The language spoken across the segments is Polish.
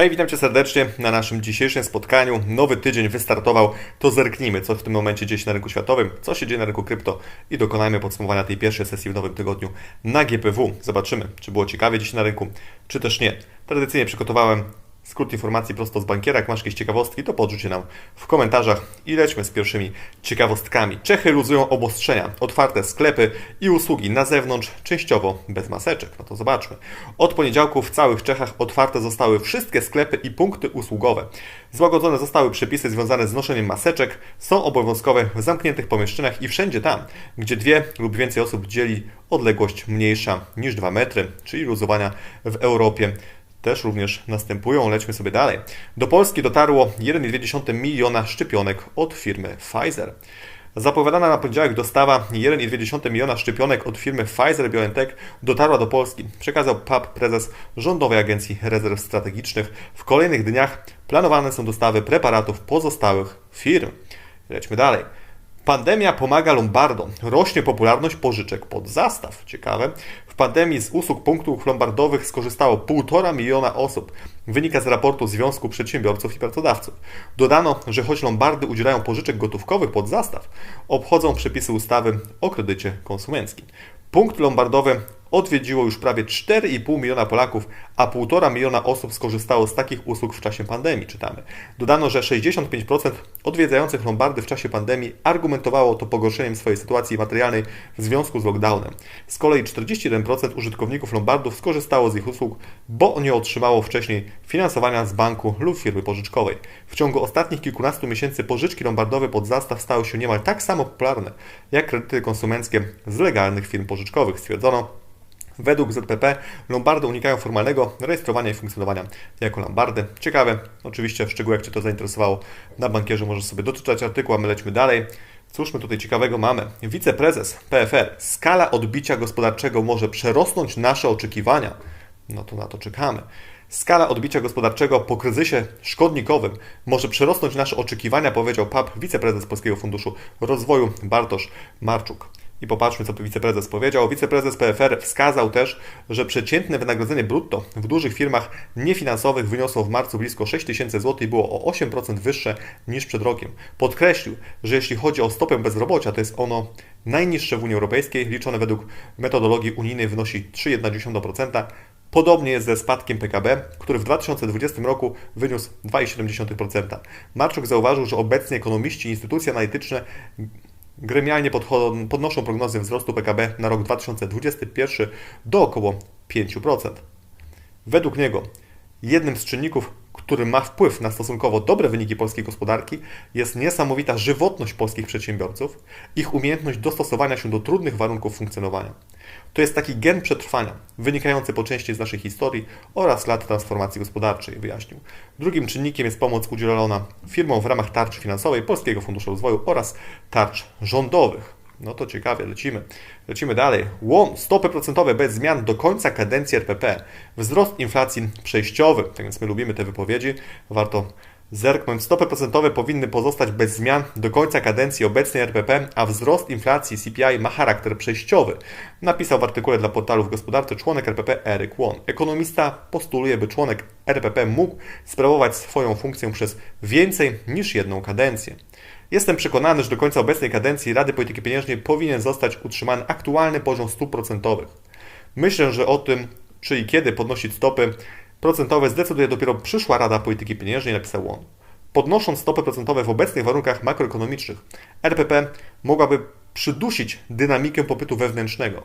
Hej, witam Cię serdecznie na naszym dzisiejszym spotkaniu. Nowy tydzień wystartował, to zerknijmy, co w tym momencie dzieje się na rynku światowym, co się dzieje na rynku krypto i dokonajmy podsumowania tej pierwszej sesji w nowym tygodniu na GPW. Zobaczymy, czy było ciekawie dziś na rynku, czy też nie. Tradycyjnie przygotowałem skrót informacji prosto z bankiera. Jak masz jakieś ciekawostki, to podrzućcie nam w komentarzach i lećmy z pierwszymi ciekawostkami. Czechy luzują obostrzenia, otwarte sklepy i usługi na zewnątrz, częściowo bez maseczek. No to zobaczmy. Od poniedziałku w całych Czechach otwarte zostały wszystkie sklepy i punkty usługowe. Złagodzone zostały przepisy związane z noszeniem maseczek, są obowiązkowe w zamkniętych pomieszczeniach i wszędzie tam, gdzie dwie lub więcej osób dzieli odległość mniejsza niż 2 metry, czyli luzowania w Europie też również następują. Lećmy sobie dalej. Do Polski dotarło 1,2 miliona szczepionek od firmy Pfizer. Zapowiadana na poniedziałek dostawa 1,2 miliona szczepionek od firmy Pfizer-BioNTech dotarła do Polski, przekazał PAP prezes Rządowej Agencji Rezerw Strategicznych. W kolejnych dniach planowane są dostawy preparatów pozostałych firm. Lećmy dalej. Pandemia pomaga Lombardom. Rośnie popularność pożyczek pod zastaw. Ciekawe. Pandemii z usług punktów lombardowych skorzystało 1,5 miliona osób. Wynika z raportu Związku Przedsiębiorców i Pracodawców. Dodano, że choć lombardy udzielają pożyczek gotówkowych pod zastaw, obchodzą przepisy ustawy o kredycie konsumenckim. Punkt lombardowy odwiedziło już prawie 4,5 miliona Polaków, a 1,5 miliona osób skorzystało z takich usług w czasie pandemii, czytamy. Dodano, że 65% odwiedzających Lombardy w czasie pandemii argumentowało to pogorszeniem swojej sytuacji materialnej w związku z lockdownem. Z kolei 41% użytkowników Lombardów skorzystało z ich usług, bo nie otrzymało wcześniej finansowania z banku lub firmy pożyczkowej. W ciągu ostatnich kilkunastu miesięcy pożyczki lombardowe pod zastaw stały się niemal tak samo popularne jak kredyty konsumenckie z legalnych firm pożyczkowych, stwierdzono. Według ZPP Lombardy unikają formalnego rejestrowania i funkcjonowania jako Lombardy. Ciekawe, oczywiście w szczególe jak to zainteresowało, na bankierze możesz sobie doczytać artykuł, a my lećmy dalej. Cóż my tutaj ciekawego mamy? Wiceprezes PFR. Skala odbicia gospodarczego może przerosnąć nasze oczekiwania. No to na to czekamy. Skala odbicia gospodarczego po kryzysie szkodnikowym może przerosnąć nasze oczekiwania, powiedział PAP, wiceprezes Polskiego Funduszu Rozwoju Bartosz Marczuk. I popatrzmy, co tu wiceprezes powiedział. Wiceprezes PFR wskazał też, że przeciętne wynagrodzenie brutto w dużych firmach niefinansowych wyniosło w marcu blisko 6 tysięcy złotych i było o 8% wyższe niż przed rokiem. Podkreślił, że jeśli chodzi o stopę bezrobocia, to jest ono najniższe w Unii Europejskiej, liczone według metodologii unijnej wynosi 3,1%. Podobnie jest ze spadkiem PKB, który w 2020 roku wyniósł 2,7%. Marczuk zauważył, że obecnie ekonomiści i instytucje analityczne gremialnie podnoszą prognozy wzrostu PKB na rok 2021 do około 5%. Według niego jednym z czynników, który ma wpływ na stosunkowo dobre wyniki polskiej gospodarki, jest niesamowita żywotność polskich przedsiębiorców, ich umiejętność dostosowania się do trudnych warunków funkcjonowania. To jest taki gen przetrwania, wynikający po części z naszej historii oraz lat transformacji gospodarczej, wyjaśnił. Drugim czynnikiem jest pomoc udzielona firmom w ramach tarczy finansowej Polskiego Funduszu Rozwoju oraz tarcz rządowych. No to ciekawie, lecimy. Lecimy dalej. Łom, stopy procentowe bez zmian do końca kadencji RPP. Wzrost inflacji przejściowy. Tak więc my lubimy te wypowiedzi. Warto zerknąć. Stopy procentowe powinny pozostać bez zmian do końca kadencji obecnej RPP, a wzrost inflacji CPI ma charakter przejściowy. Napisał w artykule dla portalów gospodarczych członek RPP Eric Won. Ekonomista postuluje, by członek RPP mógł sprawować swoją funkcję przez więcej niż jedną kadencję. Jestem przekonany, że do końca obecnej kadencji Rady Polityki Pieniężnej powinien zostać utrzymany aktualny poziom stóp procentowych. Myślę, że o tym, czy i kiedy podnosić stopy procentowe zdecyduje dopiero przyszła Rada Polityki Pieniężnej, napisał on. Podnosząc stopy procentowe w obecnych warunkach makroekonomicznych, RPP mogłaby przydusić dynamikę popytu wewnętrznego.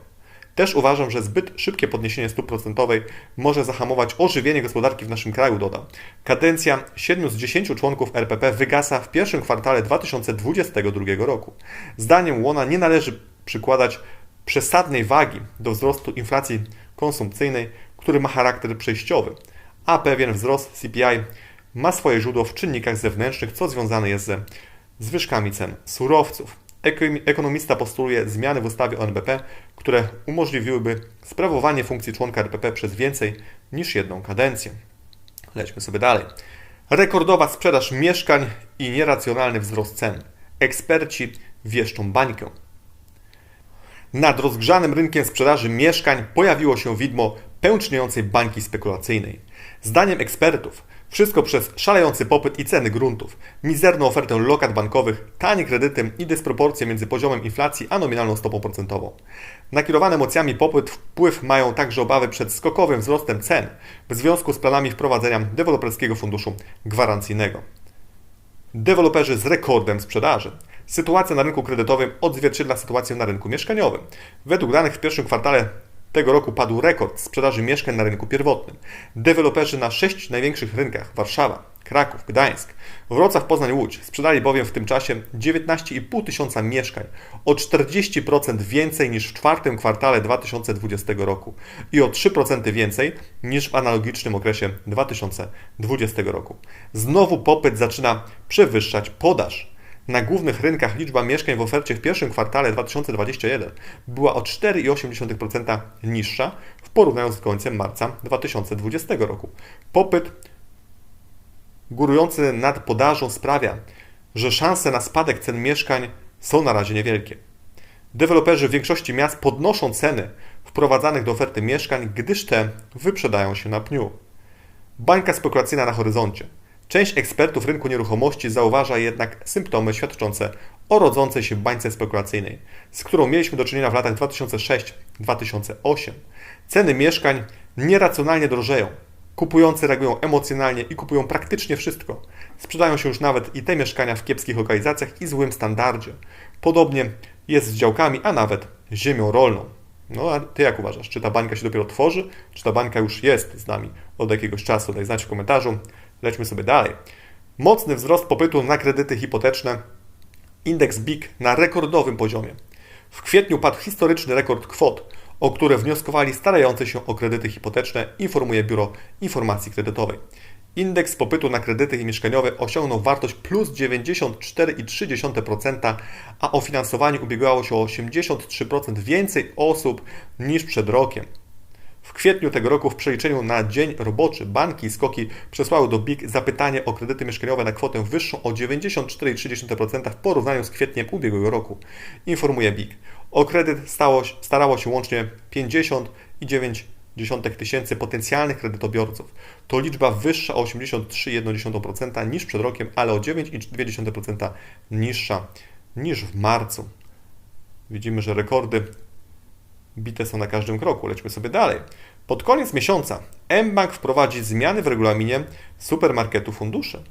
Też uważam, że zbyt szybkie podniesienie stóp procentowej może zahamować ożywienie gospodarki w naszym kraju, dodał. Kadencja 7 z 10 członków RPP wygasa w pierwszym kwartale 2022 roku. Zdaniem Łona nie należy przykładać przesadnej wagi do wzrostu inflacji konsumpcyjnej, który ma charakter przejściowy, a pewien wzrost CPI ma swoje źródło w czynnikach zewnętrznych, co związane jest ze zwyżkami cen surowców. Ekonomista postuluje zmiany w ustawie o NBP, które umożliwiłyby sprawowanie funkcji członka RPP przez więcej niż jedną kadencję. Lećmy sobie dalej. Rekordowa sprzedaż mieszkań i nieracjonalny wzrost cen. Eksperci wieszczą bańkę. Nad rozgrzanym rynkiem sprzedaży mieszkań pojawiło się widmo pęczniejącej bańki spekulacyjnej. Zdaniem ekspertów Wszystko przez szalejący popyt i ceny gruntów, mizerną ofertę lokat bankowych, tanie kredyty i dysproporcje między poziomem inflacji a nominalną stopą procentową. Nakierowany emocjami popyt wpływ mają także obawy przed skokowym wzrostem cen w związku z planami wprowadzenia deweloperskiego funduszu gwarancyjnego. Deweloperzy z rekordem sprzedaży. Sytuacja na rynku kredytowym odzwierciedla sytuację na rynku mieszkaniowym. Według danych w pierwszym kwartale tego roku padł rekord sprzedaży mieszkań na rynku pierwotnym. Deweloperzy na sześć największych rynkach Warszawa, Kraków, Gdańsk, Wrocław, Poznań, Łódź sprzedali bowiem w tym czasie 19,5 tysiąca mieszkań, o 40% więcej niż w czwartym kwartale 2020 roku i o 3% więcej niż w analogicznym okresie 2020 roku. Znowu popyt zaczyna przewyższać podaż. Na głównych rynkach liczba mieszkań w ofercie w pierwszym kwartale 2021 była o 4,8% niższa w porównaniu z końcem marca 2020 roku. Popyt górujący nad podażą sprawia, że szanse na spadek cen mieszkań są na razie niewielkie. Deweloperzy w większości miast podnoszą ceny wprowadzanych do oferty mieszkań, gdyż te wyprzedają się na pniu. Bańka spekulacyjna na horyzoncie. Część ekspertów rynku nieruchomości zauważa jednak symptomy świadczące o rodzącej się bańce spekulacyjnej, z którą mieliśmy do czynienia w latach 2006-2008. Ceny mieszkań nieracjonalnie drożeją. Kupujący reagują emocjonalnie i kupują praktycznie wszystko. Sprzedają się już nawet i te mieszkania w kiepskich lokalizacjach i złym standardzie. Podobnie jest z działkami, a nawet ziemią rolną. No a ty jak uważasz? Czy ta bańka się dopiero tworzy? Czy ta bańka już jest z nami od jakiegoś czasu? Daj znać w komentarzu. Lećmy sobie dalej. Mocny wzrost popytu na kredyty hipoteczne. Indeks BIK na rekordowym poziomie. W kwietniu padł historyczny rekord kwot, o które wnioskowali starający się o kredyty hipoteczne, informuje Biuro Informacji Kredytowej. Indeks popytu na kredyty mieszkaniowe osiągnął wartość plus 94,3%, a o finansowanie ubiegało się o 83% więcej osób niż przed rokiem. W kwietniu tego roku w przeliczeniu na dzień roboczy banki i skoki przesłały do BIG zapytanie o kredyty mieszkaniowe na kwotę wyższą o 94,3% w porównaniu z kwietniem ubiegłego roku. Informuje BIG. O kredyt stało, starało się łącznie 59 tysięcy potencjalnych kredytobiorców. To liczba wyższa o 83,1% niż przed rokiem, ale o 9,2% niższa niż w marcu. Widzimy, że rekordy bite są na każdym kroku. Lećmy sobie dalej. Pod koniec miesiąca mBank wprowadzi zmiany w regulaminie supermarketu funduszy.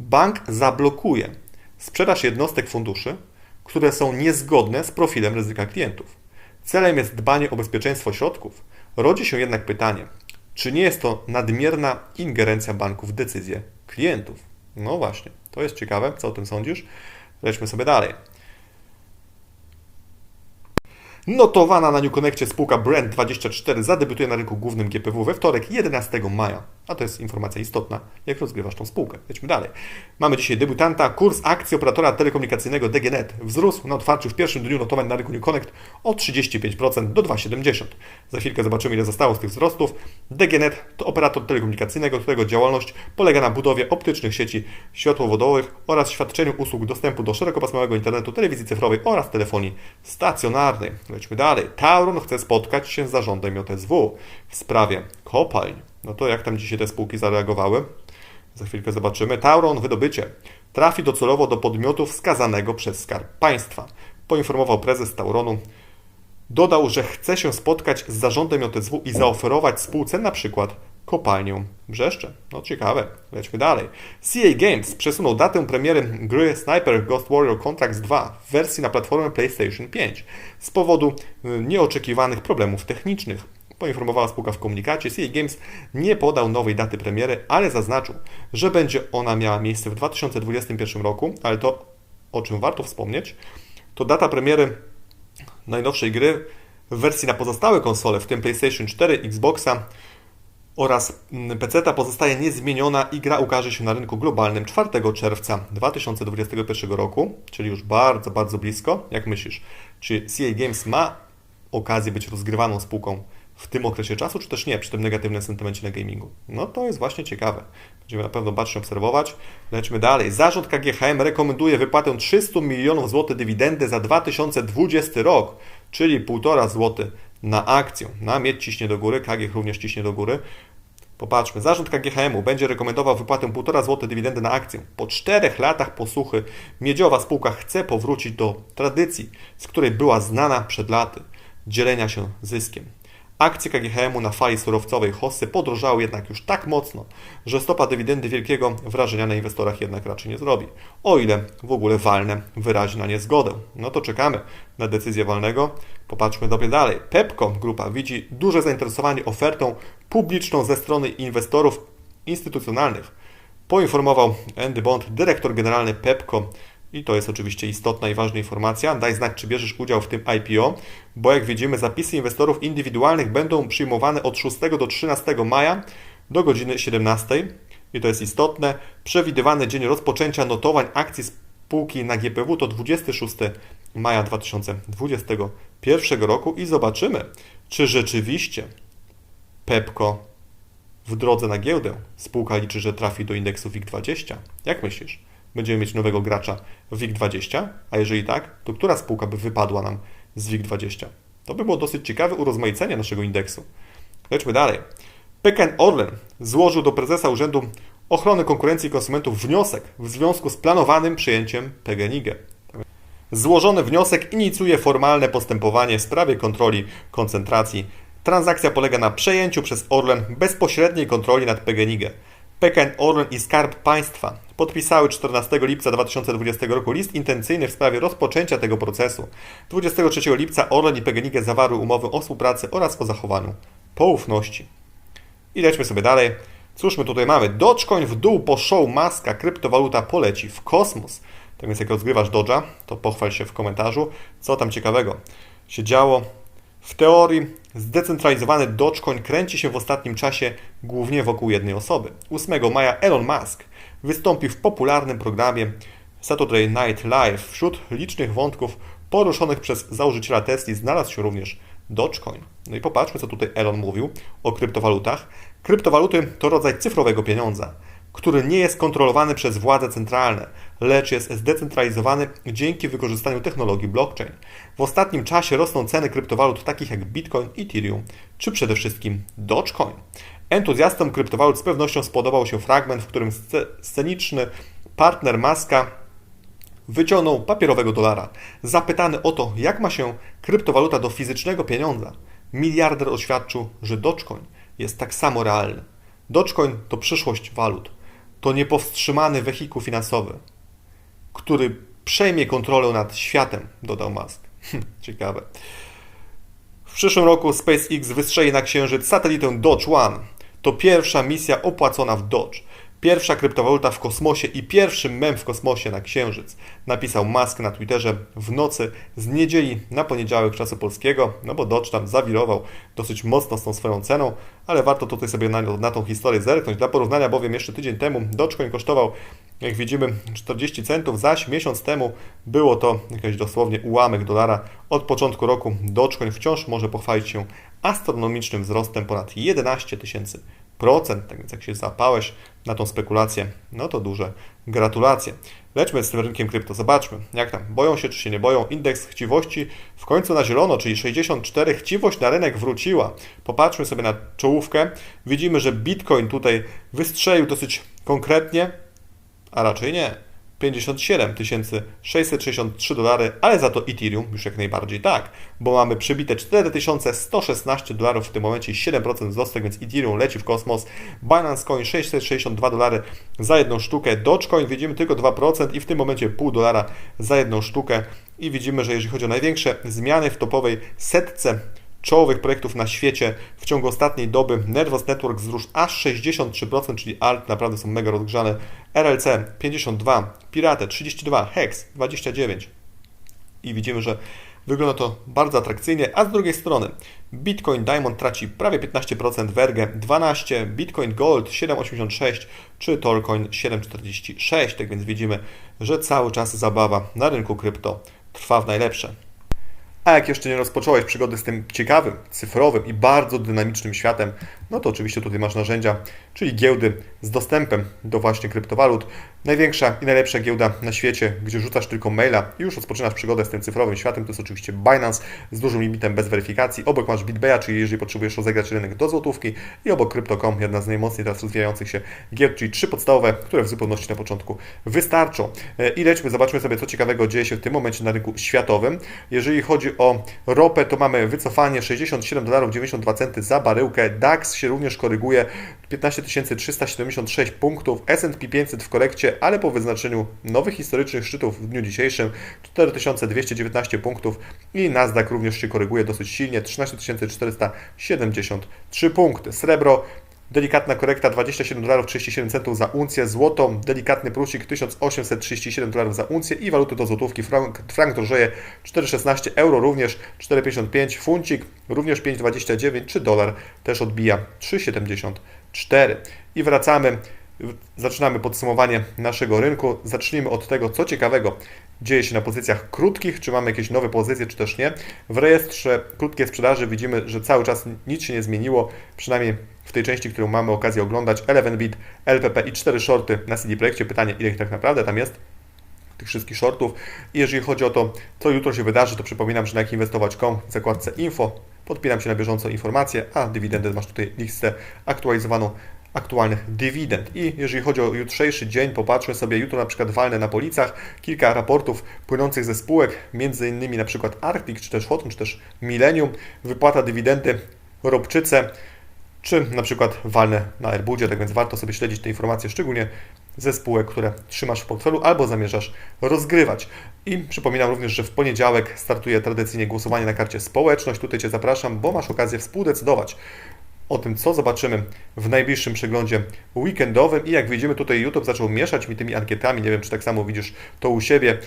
Bank zablokuje sprzedaż jednostek funduszy, które są niezgodne z profilem ryzyka klientów. Celem jest dbanie o bezpieczeństwo środków. Rodzi się jednak pytanie, czy nie jest to nadmierna ingerencja banku w decyzje klientów? No właśnie, to jest ciekawe, co o tym sądzisz? Lećmy sobie dalej. Notowana na New Connectie spółka Brand24 zadebiutuje na rynku głównym GPW we wtorek 11 maja. A to jest informacja istotna, jak rozgrywasz tą spółkę. Lećmy dalej. Mamy dzisiaj debiutanta. Kurs akcji operatora telekomunikacyjnego DGNet wzrósł na otwarciu w pierwszym dniu notowań na rynku New Connect o 35% do 2,70. Za chwilkę zobaczymy, ile zostało z tych wzrostów. DGNet to operator telekomunikacyjnego, którego działalność polega na budowie optycznych sieci światłowodowych oraz świadczeniu usług dostępu do szerokopasmowego internetu, telewizji cyfrowej oraz telefonii stacjonarnej. Lećmy dalej. Tauron chce spotkać się z zarządem JSW w sprawie kopalń. No to jak tam dzisiaj te spółki zareagowały? Za chwilkę zobaczymy. Tauron wydobycie trafi docelowo do podmiotu wskazanego przez Skarb Państwa. Poinformował prezes Tauronu. Dodał, że chce się spotkać z zarządem JSW i zaoferować spółce na przykład kopalnią Brzeszcze. No ciekawe, lećmy dalej. CA Games przesunął datę premiery gry Sniper Ghost Warrior Contracts 2 w wersji na platformę PlayStation 5 z powodu y, nieoczekiwanych problemów technicznych. Poinformowała spółka w komunikacie. CA Games nie podał nowej daty premiery, ale zaznaczył, że będzie ona miała miejsce w 2021 roku, ale to, o czym warto wspomnieć, to data premiery najnowszej gry w wersji na pozostałe konsole, w tym PlayStation 4, Xboxa, oraz mm, PC pozostaje niezmieniona i gra ukaże się na rynku globalnym 4 czerwca 2021 roku, czyli już bardzo, bardzo blisko. Jak myślisz, czy CA Games ma okazję być rozgrywaną spółką w tym okresie czasu, czy też nie, przy tym negatywnym sentymencie na gamingu? No to jest właśnie ciekawe. Będziemy na pewno bacznie obserwować. Lećmy dalej. Zarząd KGHM rekomenduje wypłatę 300 milionów złotych dywidendy za 2020 rok, czyli 1,5 zł na akcję. Na miedź ciśnie do góry, KGH również ciśnie do góry. Popatrzmy, zarząd KGHM-u będzie rekomendował wypłatę 1,5 zł dywidendy na akcję. Po czterech latach posłuchy miedziowa spółka chce powrócić do tradycji, z której była znana przed laty dzielenia się zyskiem. Akcje KGHM-u na fali surowcowej Hossy podrożały jednak już tak mocno, że stopa dywidendy wielkiego wrażenia na inwestorach jednak raczej nie zrobi. O ile w ogóle walne wyrazi na nie zgodę. No to czekamy na decyzję walnego. Popatrzmy sobie dalej. Pepco Grupa widzi duże zainteresowanie ofertą publiczną ze strony inwestorów instytucjonalnych. Poinformował Andy Bond, dyrektor generalny Pepco, i to jest oczywiście istotna i ważna informacja. Daj znać, czy bierzesz udział w tym IPO, bo jak widzimy, zapisy inwestorów indywidualnych będą przyjmowane od 6 do 13 maja do godziny 17. I to jest istotne. Przewidywany dzień rozpoczęcia notowań akcji spółki na GPW to 26 maja 2021 roku i zobaczymy, czy rzeczywiście Pepco w drodze na giełdę spółka liczy, że trafi do indeksu WIG20. Jak myślisz? Będziemy mieć nowego gracza w WIG20, a jeżeli tak, to która spółka by wypadła nam z WIG20? To by było dosyć ciekawe urozmaicenie naszego indeksu. Lećmy dalej. PKN Orlen złożył do prezesa Urzędu Ochrony Konkurencji i Konsumentów wniosek w związku z planowanym przyjęciem PGNiG. Złożony wniosek inicjuje formalne postępowanie w sprawie kontroli koncentracji. Transakcja polega na przejęciu przez Orlen bezpośredniej kontroli nad PGNiG. PKN Orlen i Skarb Państwa podpisały 14 lipca 2020 roku list intencyjny w sprawie rozpoczęcia tego procesu. 23 lipca Orlen i PGNiG zawarły umowę o współpracy oraz o zachowaniu poufności. I lećmy sobie dalej. Cóż my tutaj mamy? Dogecoin w dół po show maska, kryptowaluta poleci w kosmos. Tak więc jak rozgrywasz Dodge'a, to pochwal się w komentarzu, co tam ciekawego się działo. W teorii zdecentralizowany Dogecoin kręci się w ostatnim czasie głównie wokół jednej osoby. 8 maja Elon Musk wystąpił w popularnym programie Saturday Night Live. Wśród licznych wątków poruszonych przez założyciela Tesla znalazł się również Dogecoin. No i popatrzmy, co tutaj Elon mówił o kryptowalutach. Kryptowaluty to rodzaj cyfrowego pieniądza który nie jest kontrolowany przez władze centralne, lecz jest zdecentralizowany dzięki wykorzystaniu technologii blockchain. W ostatnim czasie rosną ceny kryptowalut takich jak Bitcoin, Ethereum czy przede wszystkim Dogecoin. Entuzjastom kryptowalut z pewnością spodobał się fragment, w którym sceniczny partner Maska wyciągnął papierowego dolara. Zapytany o to, jak ma się kryptowaluta do fizycznego pieniądza, miliarder oświadczył, że Dogecoin jest tak samo realny. Dogecoin to przyszłość walut to niepowstrzymany wehikuł finansowy, który przejmie kontrolę nad światem, dodał Musk. Hm, ciekawe. W przyszłym roku SpaceX wystrzeli na Księżyc satelitę Dodge One. To pierwsza misja opłacona w Dodge. Pierwsza kryptowaluta w kosmosie i pierwszy mem w kosmosie na Księżyc. Napisał Musk na Twitterze w nocy z niedzieli na poniedziałek czasu polskiego, no bo Dodge tam zawirował dosyć mocno z tą swoją ceną, ale warto tutaj sobie na, na tą historię zerknąć. Dla porównania bowiem jeszcze tydzień temu Dogecoin kosztował, jak widzimy, 40 centów, zaś miesiąc temu było to jakiś dosłownie ułamek dolara. Od początku roku Dogecoin wciąż może pochwalić się astronomicznym wzrostem ponad 11 tysięcy procent, tak więc jak się zapałeś na tą spekulację, no to duże gratulacje. Lećmy z tym rynkiem krypto, zobaczmy jak tam, boją się czy się nie boją. Indeks chciwości w końcu na zielono, czyli 64, chciwość na rynek wróciła. Popatrzmy sobie na czołówkę, widzimy, że Bitcoin tutaj wystrzelił dosyć konkretnie, a raczej nie. 57 663 dolary, ale za to Ethereum już jak najbardziej tak, bo mamy przybite 4116 dolarów w tym momencie 7% wzrostu, więc Ethereum leci w kosmos. Binance Coin 662 dolary za jedną sztukę. Dogecoin widzimy tylko 2% i w tym momencie pół dolara za jedną sztukę. I widzimy, że jeżeli chodzi o największe zmiany w topowej setce czołowych projektów na świecie w ciągu ostatniej doby. Nervous Network wzrósł aż 63%, czyli alt naprawdę są mega rozgrzane. RLC 52, Pirate 32, Hex 29. I widzimy, że wygląda to bardzo atrakcyjnie, a z drugiej strony Bitcoin Diamond traci prawie 15%, Verge 12%, Bitcoin Gold 7,86% czy Tolcoin 7,46%. Tak więc widzimy, że cały czas zabawa na rynku krypto trwa w najlepsze. A jak jeszcze nie rozpocząłeś przygody z tym ciekawym, cyfrowym i bardzo dynamicznym światem, no to oczywiście tutaj masz narzędzia, czyli giełdy z dostępem do właśnie kryptowalut. Największa i najlepsza giełda na świecie, gdzie rzucasz tylko maila i już rozpoczynasz przygodę z tym cyfrowym światem, to jest oczywiście Binance z dużym limitem bez weryfikacji. Obok masz BitBaya, czyli jeżeli potrzebujesz rozegrać rynek do złotówki i obok Crypto.com, jedna z najmocniej teraz rozwijających się giełd, czyli trzy podstawowe, które w zupełności na początku wystarczą. E, I lećmy, zobaczmy sobie, co ciekawego dzieje się w tym momencie na rynku światowym. Jeżeli chodzi o ropę, to mamy wycofanie 67 dolarów 92 centy za baryłkę. DAX się również koryguje 15 376 punktów, S&P 500 w korekcie, ale po wyznaczeniu nowych historycznych szczytów w dniu dzisiejszym 4219 punktów i Nasdaq również się koryguje dosyć silnie 13 473 punkty. Srebro Delikatna korekta 27 dolarów 37 centów za uncję, złoto, delikatny plusik 1837 dolarów za uncję i waluty do złotówki, frank, frank drożeje 4,16 euro również 4,55, funcik również 5,29 czy dolar też odbija 3,74 i wracamy Zaczynamy podsumowanie naszego rynku. Zacznijmy od tego, co ciekawego dzieje się na pozycjach krótkich, czy mamy jakieś nowe pozycje, czy też nie. W rejestrze krótkiej sprzedaży widzimy, że cały czas nic się nie zmieniło, przynajmniej w tej części, którą mamy okazję oglądać. 11bit, LPP i 4 shorty na CD Projekcie. Pytanie, ile ich tak naprawdę tam jest? tych wszystkich shortów. I jeżeli chodzi o to, co jutro się wydarzy, to przypominam, że na jakinwestować.com w zakładce info podpinam się na bieżąco informacje, a dywidendę masz tutaj listę aktualizowaną aktualnych dywidend. I jeżeli chodzi o jutrzejszy dzień, popatrzmy sobie, jutro na przykład walne na policach, kilka raportów płynących ze spółek, między innymi na przykład Arctic, czy też Hotun, czy też Millennium, wypłata dywidendy, Robczyce, czy na przykład walne na Airbudzie, tak więc warto sobie śledzić te informacje, szczególnie ze spółek, które trzymasz w portfelu albo zamierzasz rozgrywać. I przypominam również, że w poniedziałek startuje tradycyjnie głosowanie na karcie społeczność. Tutaj Cię zapraszam, bo masz okazję współdecydować o tym, co zobaczymy w najbliższym przeglądzie weekendowym. I jak widzimy, tutaj YouTube zaczął mieszać mi tymi ankietami. Nie wiem, czy tak samo widzisz to u siebie.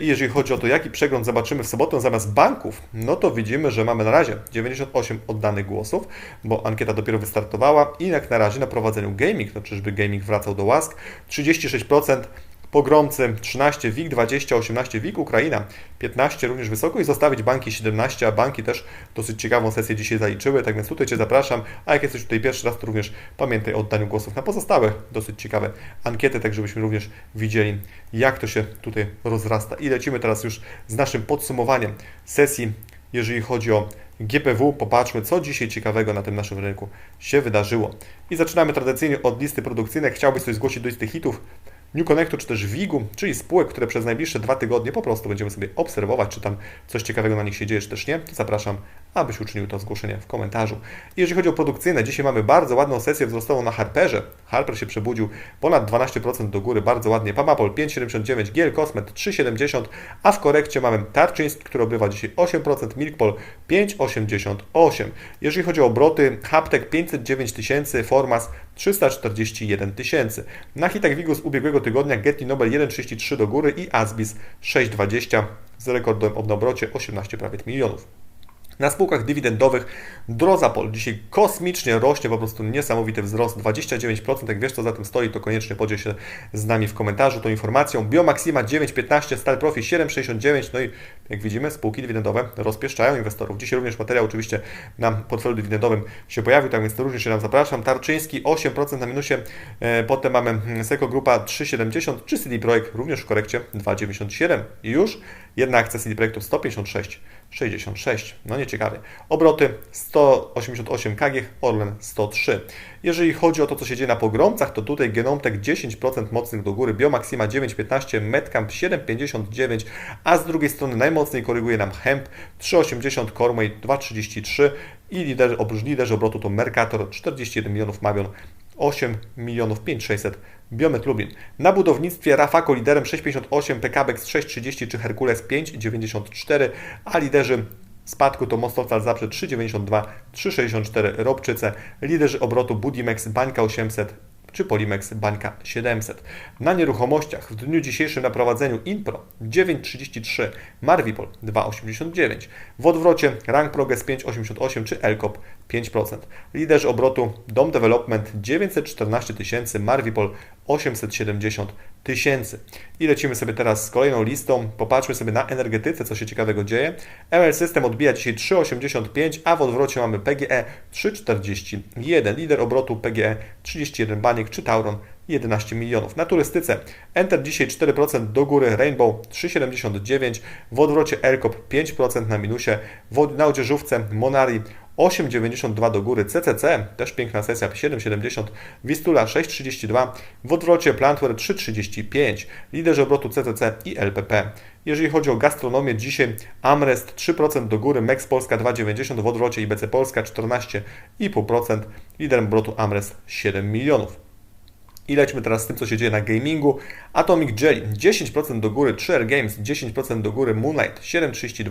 I jeżeli chodzi o to, jaki przegląd zobaczymy w sobotę zamiast banków, no to widzimy, że mamy na razie 98 oddanych głosów, bo ankieta dopiero wystartowała. I jak na razie na prowadzeniu gaming, no czyżby gaming wracał do łask, 36% Pogromcy 13, WIG 20, 18, WIG Ukraina 15, również wysoko i zostawić banki 17, a banki też dosyć ciekawą sesję dzisiaj zaliczyły, tak więc tutaj Cię zapraszam, a jak jesteś tutaj pierwszy raz, to również pamiętaj o oddaniu głosów na pozostałe dosyć ciekawe ankiety, tak żebyśmy również widzieli, jak to się tutaj rozrasta. I lecimy teraz już z naszym podsumowaniem sesji, jeżeli chodzi o GPW. Popatrzmy, co dzisiaj ciekawego na tym naszym rynku się wydarzyło. I zaczynamy tradycyjnie od listy produkcyjnej. Chciałbyś coś zgłosić do listy hitów? New Connectu czy też WIG-u, czyli spółek, które przez najbliższe dwa tygodnie po prostu będziemy sobie obserwować, czy tam coś ciekawego na nich się dzieje, czy też nie, zapraszam, abyś uczynił to zgłoszenie w komentarzu. Jeżeli chodzi o produkcyjne, dzisiaj mamy bardzo ładną sesję wzrostową na Harperze. Harper się przebudził ponad 12% do góry, bardzo ładnie. Pamapol 5,79, GL Cosmet 3,70, a w korekcie mamy Tarczyński, który obrywa dzisiaj 8%, Milkpol 5,88. Jeżeli chodzi o obroty, Haptek 509 tysięcy, Formas 341 tysięcy. Na hitach WIG z ubiegłego tygodnia Getty Nobel 1,33 do góry i Asbis 6,20 z rekordem w obrocie 18 prawie milionów. Na spółkach dywidendowych Drozapol dzisiaj kosmicznie rośnie, po prostu niesamowity wzrost, 29%. Jak wiesz, co za tym stoi, to koniecznie podziel się z nami w komentarzu tą informacją. Biomaxima 9,15, Stal Profi 7,69. No i jak widzimy, spółki dywidendowe rozpieszczają inwestorów. Dzisiaj również materiał oczywiście na portfelu dywidendowym się pojawił, tak więc to również się nam zapraszam. Tarczyński 8% na minusie, e, potem mamy Seko Grupa 3,70, czy CD Projekt również w korekcie 2,97 i już jedna akcja CD Projektu 156. 66. No nieciekawie. Obroty 188 KG, Orlen 103. Jeżeli chodzi o to, co się dzieje na pogromcach, to tutaj Genomtek 10% mocnych do góry, Biomaxima 9,15, Medcamp 7,59, a z drugiej strony najmocniej koryguje nam Hemp 3,80, Cormay 2,33 i lider, liderzy obrotu to Mercator 41 milionów, Mavion 8 milionów 5600 Biomet Lublin. Na budownictwie Rafako liderem 6,58, PKBX 6,30 czy Herkules 5,94, a liderzy spadku to Mostostal Zaprze 3,92, 3,64 Robczyce, liderzy obrotu Budimex Bańka 800, czy Polimex Bańka 700. Na nieruchomościach w dniu dzisiejszym na prowadzeniu Inpro 9,33, Marvipol 2,89, w odwrocie Rank Progress 5,88 czy Elkop 5%. Liderzy obrotu Dom Development 914 tysięcy, Marvipol 870 tysięcy. I lecimy sobie teraz z kolejną listą. Popatrzmy sobie na energetyce, co się ciekawego dzieje. ML System odbija dzisiaj 3,85, a w odwrocie mamy PGE 3,41. Lider obrotu PGE 31 baniek, czy Tauron 11 milionów. Na turystyce Enter dzisiaj 4% do góry, Rainbow 3,79, w odwrocie Elkop 5% na minusie, na odzieżówce Monari 8,92 do góry, CCC też piękna sesja 7,70, Wistula 6,32, w odwrocie Plantware 3,35, liderzy obrotu CCC i LPP. Jeżeli chodzi o gastronomię, dzisiaj Amrest 3% do góry, Mex Polska 2,90, w odwrocie IBC Polska 14,5%, liderem obrotu Amrest 7 milionów. I lećmy teraz z tym, co się dzieje na gamingu. Atomic Jelly 10% do góry, 3R Games 10% do góry, Moonlight 7,32,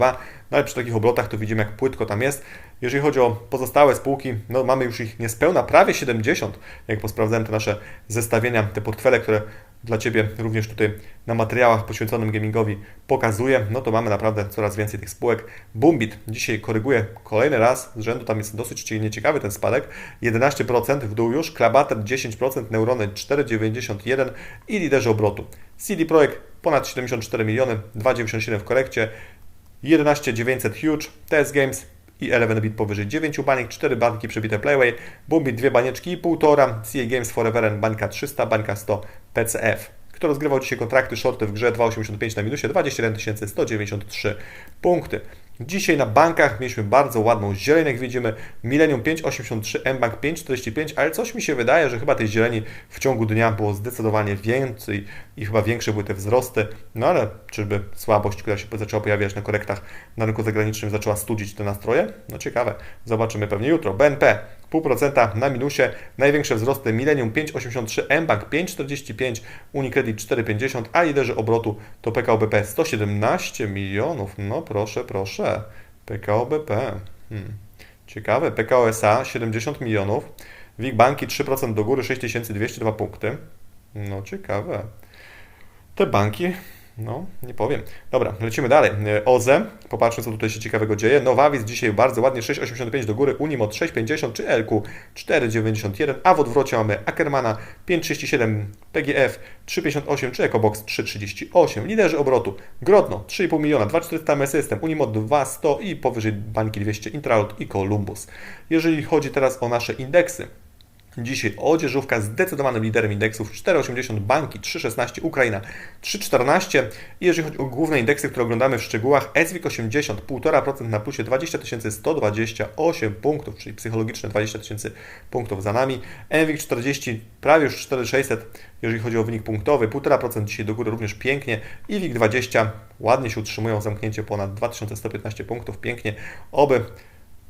no ale przy takich obrotach to widzimy jak płytko tam jest. Jeżeli chodzi o pozostałe spółki, no mamy już ich niespełna prawie 70, jak posprawdzałem te nasze zestawienia, te portfele, które dla Ciebie również tutaj na materiałach poświęconym gamingowi pokazuję, no to mamy naprawdę coraz więcej tych spółek. Boombit dzisiaj koryguje kolejny raz z rzędu, tam jest dosyć nieciekawy ten spadek, 11% w dół już, Klabater 10%, Neurony 4,91 i liderzy obrotu. CD Projekt ponad 74 miliony, 2,97 w korekcie, 11,900 Huge, TS Games i 11 bit powyżej 9 baniek, 4 bańki przebite Playway, Boombit 2 banieczki i 1,5, CA Games Forever bańka 300, bańka 100 PCF. Kto rozgrywał dzisiaj kontrakty shorty w grze 2,85 na minusie, 21 193 punkty. Dzisiaj na bankach mieliśmy bardzo ładną zieleń, jak widzimy, Millennium 5,83, mBank 5,45, ale coś mi się wydaje, że chyba tej zieleni w ciągu dnia było zdecydowanie więcej i chyba większe były te wzrosty, no ale czyżby słabość, która się zaczęła pojawiać na korektach na rynku zagranicznym zaczęła studzić te nastroje? No ciekawe, zobaczymy pewnie jutro. BNP 0,5% na minusie, największe wzrosty Millennium 5,83, mBank 5,45, Unicredit 4,50, a liderzy obrotu to PKO BP 117 milionów, no proszę, proszę. PKO BP. Hmm. Ciekawe. PKO SA 70 milionów. WIG Banki 3% do góry 6202 punkty. No ciekawe. Te banki no, nie powiem. Dobra, lecimy dalej. OZE, popatrzmy co tutaj się ciekawego dzieje. Nowawic dzisiaj bardzo ładnie 6,85 do góry, Unimod 6,50 czy LQ 4,91, a w odwrocie mamy Ackermana 5,37, PGF 3,58 czy EcoBox 3,38. Liderzy obrotu Grodno 3,5 miliona, 2,400 MS System, Unimod 2,100 i powyżej bańki 200 Intraut i Columbus. Jeżeli chodzi teraz o nasze indeksy, Dzisiaj odzieżówka zdecydowanym liderem indeksów 4,80 banki, 3,16 Ukraina, 3,14 i jeżeli chodzi o główne indeksy, które oglądamy w szczegółach, SWIG 80, 1,5% na plusie 20 128 punktów, czyli psychologiczne 20 tysięcy punktów za nami, NWIG 40 prawie już 4600, jeżeli chodzi o wynik punktowy, 1,5% dzisiaj do góry również pięknie. I WIG 20 ładnie się utrzymują, zamknięcie ponad 2115 punktów, pięknie, oby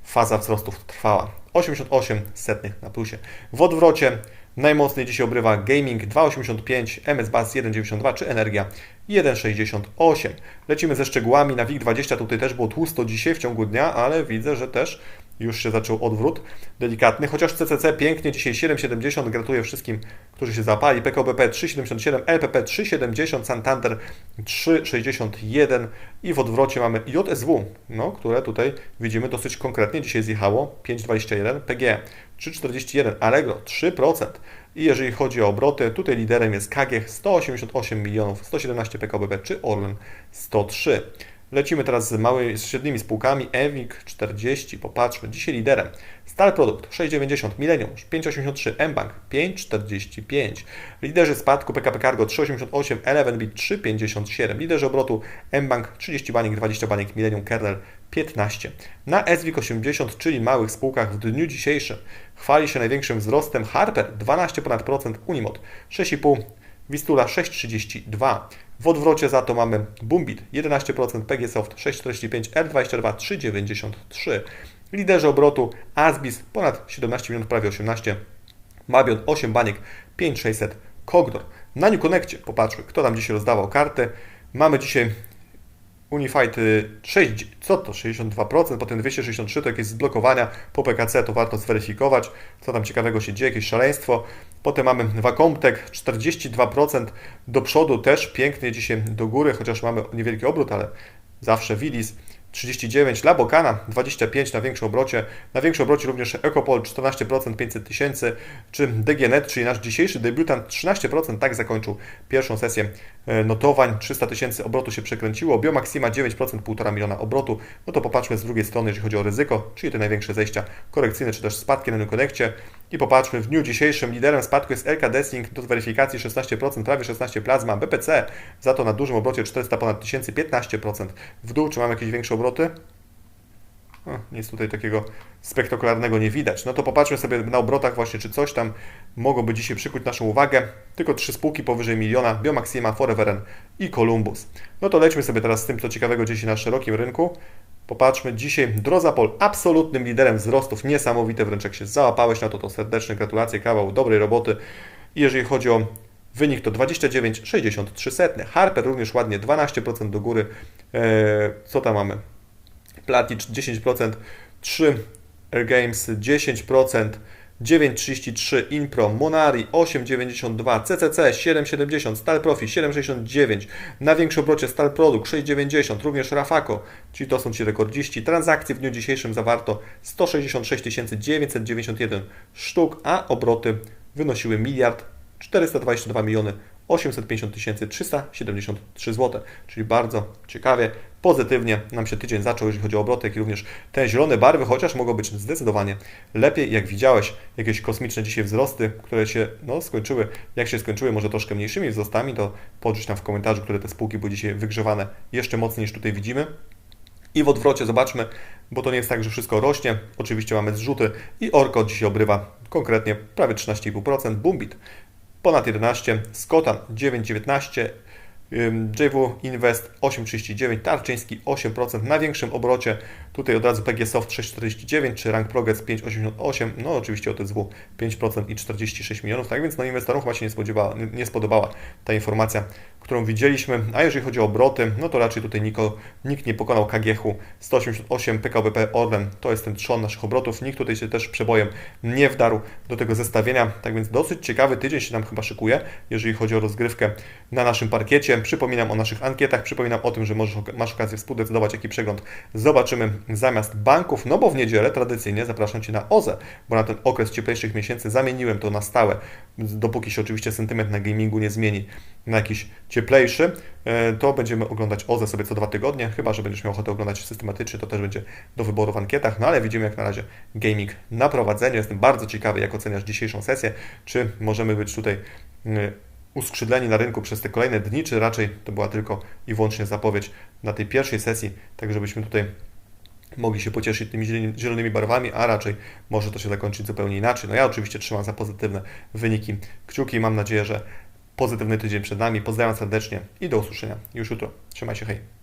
faza wzrostów trwała. 88 setnych na plusie. W odwrocie najmocniej dzisiaj obrywa Gaming 2,85, MS Bass 1,92 czy Energia 1,68. Lecimy ze szczegółami na WIG20, tutaj też było tłusto dzisiaj w ciągu dnia, ale widzę, że też już się zaczął odwrót. Delikatny, chociaż CCC pięknie dzisiaj 7,70, gratuluję wszystkim, którzy się zapali, PKBP 3,77, LPP 3,70, Santander 3,61 i w odwrocie mamy JSW, no, które tutaj widzimy dosyć konkretnie, dzisiaj zjechało 5,21, PG 3,41, Allegro 3%, i jeżeli chodzi o obroty, tutaj liderem jest KG 188 milionów, 117 PKBP czy Orlen 103. Lecimy teraz z małymi, z średnimi spółkami. Ewik 40, popatrzmy, dzisiaj liderem. Stal Produkt 6,90, Millennium 5,83, mBank 5,45. Liderzy spadku PKP Cargo 3,88, Eleven 3,57. Liderzy obrotu mBank 30 banik, 20 banik, Millennium Kernel 15. Na SWIG 80, czyli małych spółkach w dniu dzisiejszym chwali się największym wzrostem Harper 12 ponad procent, Unimod 6,5, Wistula 6,32. W odwrocie za to mamy Boombit 11%, PGSoft 6,45, R22 3,93. Liderzy obrotu Asbis ponad 17 milionów, prawie 18. Mabion 8 baniek 5600. Kogdor. Na New Connectie popatrzmy, kto tam dzisiaj rozdawał karty. Mamy dzisiaj Unified 6, y, co to 62%, potem 263 to jakieś zblokowania. Po PKC, to warto zweryfikować, co tam ciekawego się dzieje, jakieś szaleństwo. Potem mamy Wacomtech 42% do przodu, też pięknie dzisiaj do góry, chociaż mamy niewielki obrót, ale zawsze Willis 39, Labokana 25 na większym obrocie, na większym obrocie również Ecopol 14% 500 tysięcy, czy DGNet, czyli nasz dzisiejszy debiutant 13% tak zakończył pierwszą sesję e, notowań, 300 tysięcy obrotu się przekręciło, Biomaxima 9%, 1,5 miliona obrotu, no to popatrzmy z drugiej strony, jeżeli chodzi o ryzyko, czyli te największe zejścia korekcyjne, czy też spadki na Newconnectie i popatrzmy, w dniu dzisiejszym liderem spadku jest LK Desing do weryfikacji 16%, prawie 16 plazma, BPC za to na dużym obrocie 400 ponad tysięcy, 15% w dół, czy mamy jakieś większe obroty? Nic tutaj takiego spektakularnego nie widać. No to popatrzmy sobie na obrotach właśnie, czy coś tam mogłoby dzisiaj przykuć naszą uwagę. Tylko trzy spółki powyżej miliona, Biomaxima, Foreveren i Columbus. No to lećmy sobie teraz z tym, co ciekawego dzisiaj na szerokim rynku. Popatrzmy, dzisiaj Drozapol absolutnym liderem wzrostów, niesamowite wręcz jak się załapałeś na to, to serdeczne gratulacje, kawał dobrej roboty. Jeżeli chodzi o wynik to 29,63. Harper również ładnie 12% do góry. Eee, co tam mamy? Platic 10%, 3 Air Games 10%, 9,33 Inpro, Monari 8,92, CCC 7,70, Stal Profi 7,69, na większym obrocie Stal Produkt 6,90, również Rafako, czyli to są ci rekordziści. Transakcji w dniu dzisiejszym zawarto 166 991 sztuk, a obroty wynosiły miliard 422 miliony 850 373 zł, czyli bardzo ciekawie, pozytywnie nam się tydzień zaczął, jeżeli chodzi o obroty, jak i również te zielone barwy, chociaż mogą być zdecydowanie lepiej. Jak widziałeś, jakieś kosmiczne dzisiaj wzrosty, które się no, skończyły, jak się skończyły, może troszkę mniejszymi wzrostami, to podrzuć tam w komentarzu, które te spółki były dzisiaj wygrzewane jeszcze mocniej niż tutaj widzimy. I w odwrocie zobaczmy, bo to nie jest tak, że wszystko rośnie. Oczywiście mamy zrzuty i Orko dzisiaj obrywa konkretnie prawie 13,5%, Bumbit ponad 11, Skotan 9,19, JW Invest 8,39, Tarczyński 8%, na większym obrocie. Tutaj od razu PGSoft 6,49 czy Rank Progress 5,88, no oczywiście OTSW 5% i 46 milionów, tak więc no inwestorom chyba się nie, spodziewała, nie spodobała ta informacja, którą widzieliśmy, a jeżeli chodzi o obroty, no to raczej tutaj niko, nikt nie pokonał KGH-u 188 PKBP Orlen, to jest ten trzon naszych obrotów, nikt tutaj się też przebojem nie wdarł do tego zestawienia, tak więc dosyć ciekawy tydzień się nam chyba szykuje, jeżeli chodzi o rozgrywkę na naszym parkiecie. Przypominam o naszych ankietach, przypominam o tym, że możesz, masz okazję współdecydować, jaki przegląd. Zobaczymy zamiast banków, no bo w niedzielę tradycyjnie zapraszam Cię na OZE, bo na ten okres cieplejszych miesięcy zamieniłem to na stałe, dopóki się oczywiście sentyment na gamingu nie zmieni na jakiś cieplejszy, e, to będziemy oglądać OZE sobie co dwa tygodnie, chyba, że będziesz miał ochotę oglądać systematycznie, to też będzie do wyboru w ankietach, no ale widzimy jak na razie gaming na prowadzeniu. Jestem bardzo ciekawy, jak oceniasz dzisiejszą sesję, czy możemy być tutaj e, uskrzydleni na rynku przez te kolejne dni, czy raczej to była tylko i wyłącznie zapowiedź na tej pierwszej sesji, tak żebyśmy tutaj mogli się pocieszyć tymi zielonymi barwami, a raczej może to się zakończyć zupełnie inaczej. No ja oczywiście trzymam za pozytywne wyniki kciuki. I mam nadzieję, że pozytywny tydzień przed nami. Pozdrawiam serdecznie i do usłyszenia już jutro. Trzymaj się, hej!